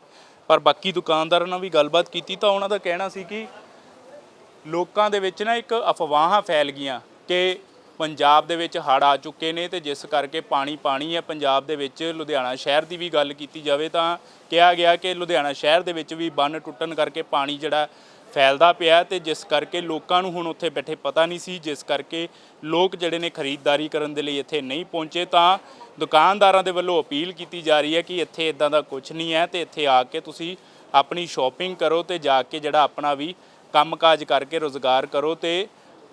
ਪਰ ਬਾਕੀ ਦੁਕਾਨਦਾਰਾਂ ਨਾਲ ਵੀ ਗੱਲਬਾਤ ਕੀਤੀ ਤਾਂ ਉਹਨਾਂ ਦਾ ਕਹਿਣਾ ਸੀ ਕਿ ਲੋਕਾਂ ਦੇ ਵਿੱਚ ਨਾ ਇੱਕ ਅਫਵਾਹਾਂ ਫੈਲ ਗਈਆਂ ਕਿ ਪੰਜਾਬ ਦੇ ਵਿੱਚ ਹੜ੍ਹ ਆ ਚੁੱਕੇ ਨੇ ਤੇ ਜਿਸ ਕਰਕੇ ਪਾਣੀ ਪਾਣੀ ਹੈ। ਪੰਜਾਬ ਦੇ ਵਿੱਚ ਲੁਧਿਆਣਾ ਸ਼ਹਿਰ ਦੀ ਵੀ ਗੱਲ ਕੀਤੀ ਜਾਵੇ ਤਾਂ ਕਿਹਾ ਗਿਆ ਕਿ ਲੁਧਿਆਣਾ ਸ਼ਹਿਰ ਦੇ ਵਿੱਚ ਵੀ ਬੰਨ ਟੁੱਟਣ ਕਰਕੇ ਪਾਣੀ ਜਿਹੜਾ ਫੈਲਦਾ ਪਿਆ ਤੇ ਜਿਸ ਕਰਕੇ ਲੋਕਾਂ ਨੂੰ ਹੁਣ ਉੱਥੇ ਬੈਠੇ ਪਤਾ ਨਹੀਂ ਸੀ। ਜਿਸ ਕਰਕੇ ਲੋਕ ਜਿਹੜੇ ਨੇ ਖਰੀਦਦਾਰੀ ਕਰਨ ਦੇ ਲਈ ਇੱਥੇ ਨਹੀਂ ਪਹੁੰਚੇ ਤਾਂ ਦੁਕਾਨਦਾਰਾਂ ਦੇ ਵੱਲੋਂ ਅਪੀਲ ਕੀਤੀ ਜਾ ਰਹੀ ਹੈ ਕਿ ਇੱਥੇ ਇਦਾਂ ਦਾ ਕੁਝ ਨਹੀਂ ਹੈ ਤੇ ਇੱਥੇ ਆ ਕੇ ਤੁਸੀਂ ਆਪਣੀ ਸ਼ਾਪਿੰਗ ਕਰੋ ਤੇ ਜਾ ਕੇ ਜਿਹੜਾ ਆਪਣਾ ਵੀ ਕੰਮਕਾਜ ਕਰਕੇ ਰੋਜ਼ਗਾਰ ਕਰੋ ਤੇ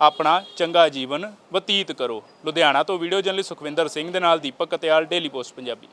ਆਪਣਾ ਚੰਗਾ ਜੀਵਨ ਬਤੀਤ ਕਰੋ। ਲੁਧਿਆਣਾ ਤੋਂ ਵੀਡੀਓ ਜਰਨਲਿਸਟ ਸੁਖਵਿੰਦਰ ਸਿੰਘ ਦੇ ਨਾਲ ਦੀਪਕ ਕਤਿਆਲ ਡੇਲੀ ਪੋਸਟ ਪੰਜਾਬੀ।